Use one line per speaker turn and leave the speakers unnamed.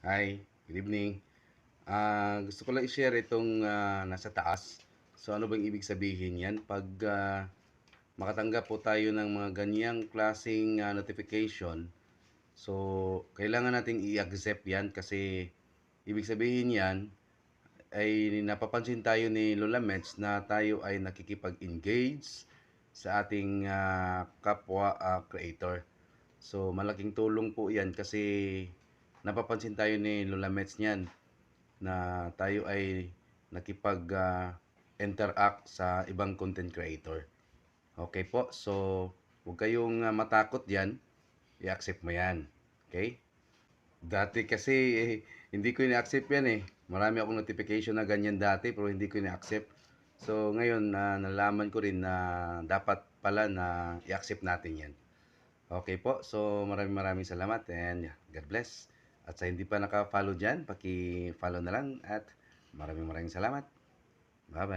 Hi, good evening. Ah, gusto ko lang i-share itong ah, nasa taas. So ano bang ibig sabihin yan? Pag ah, makatanggap po tayo ng mga ganyang klaseng ah, notification, so kailangan nating i-accept yan kasi ibig sabihin yan ay napapansin tayo ni Lola Mets na tayo ay nakikipag-engage sa ating ah, kapwa ah, creator. So malaking tulong po yan kasi napapansin tayo ni Lola Mets niyan na tayo ay nakipag ah, interact sa ibang content creator. Okay po, so huwag kayong ah, matakot diyan. I-accept mo yan. Okay? Dati kasi eh, hindi ko ina-accept yan eh. Marami akong notification na ganyan dati pero hindi ko ina-accept. So ngayon na nalaman ko rin na dapat pala na i-accept natin yan. Okay po, so maraming maraming salamat and God bless. At sa hindi pa naka-follow dyan, paki-follow na lang at maraming maraming salamat. Bye-bye.